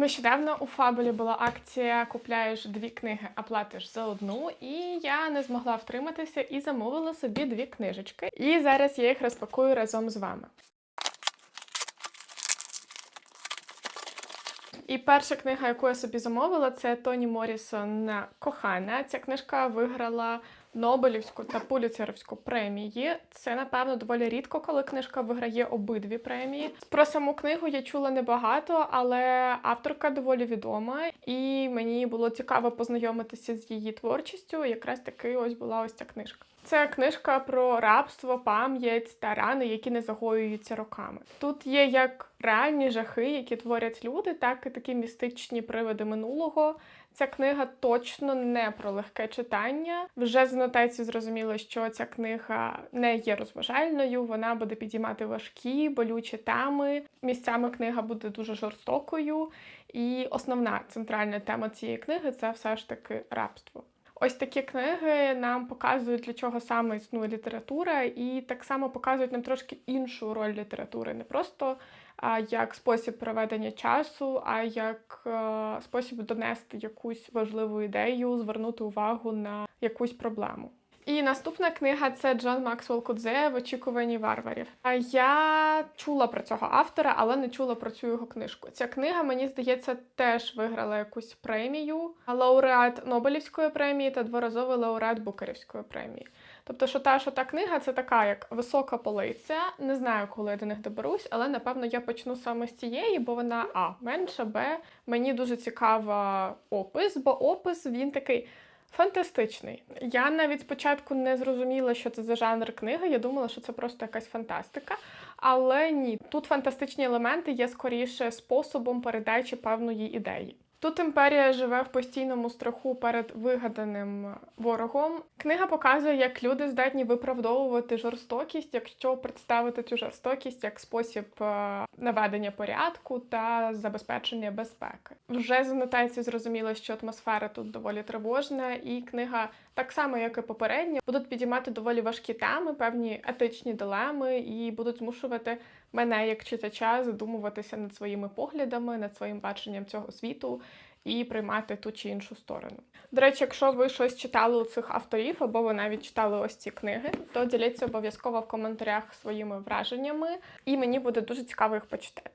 Нещодавно у Фабулі була акція Купляєш дві книги, а платиш за одну. І я не змогла втриматися і замовила собі дві книжечки. І зараз я їх розпакую разом з вами. І перша книга, яку я собі замовила, це Тоні Морісон Кохана. Ця книжка виграла Нобелівську та Пуліцерівську премії. Це, напевно, доволі рідко, коли книжка виграє обидві премії. Про саму книгу я чула небагато, але авторка доволі відома, і мені було цікаво познайомитися з її творчістю. Якраз таки ось була ось ця книжка. Це книжка про рабство, пам'ять та рани, які не загоюються роками. Тут є як реальні жахи, які творять люди, так і такі містичні привиди минулого. Ця книга точно не про легке читання. Вже з нотації зрозуміло, що ця книга не є розважальною. Вона буде підіймати важкі, болючі теми. Місцями книга буде дуже жорстокою. І основна центральна тема цієї книги це все ж таки рабство. Ось такі книги нам показують, для чого саме існує література, і так само показують нам трошки іншу роль літератури, не просто як спосіб проведення часу, а як а, спосіб донести якусь важливу ідею, звернути увагу на якусь проблему. І наступна книга це Джон Максвелл Кудзе в очікуванні варварів. Я чула про цього автора, але не чула про цю його книжку. Ця книга, мені здається, теж виграла якусь премію. Лауреат Нобелівської премії та дворазовий лауреат Букерівської премії. Тобто, що та, що та книга це така як висока полиця. Не знаю, коли я до них доберусь, але напевно я почну саме з цієї, бо вона а менша, б мені дуже цікава опис, бо опис він такий. Фантастичний. Я навіть спочатку не зрозуміла, що це за жанр книги. Я думала, що це просто якась фантастика. Але ні, тут фантастичні елементи є скоріше способом передачі певної ідеї. Тут імперія живе в постійному страху перед вигаданим ворогом. Книга показує, як люди здатні виправдовувати жорстокість, якщо представити цю жорстокість як спосіб е, наведення порядку та забезпечення безпеки. Вже з анотації зрозуміло, що атмосфера тут доволі тривожна, і книга, так само як і попередня, будуть підіймати доволі важкі теми, певні етичні дилеми, і будуть змушувати мене як читача задумуватися над своїми поглядами, над своїм баченням цього світу і приймати ту чи іншу сторону. До речі, якщо ви щось читали у цих авторів, або ви навіть читали ось ці книги, то діліться обов'язково в коментарях своїми враженнями, і мені буде дуже цікаво їх почитати.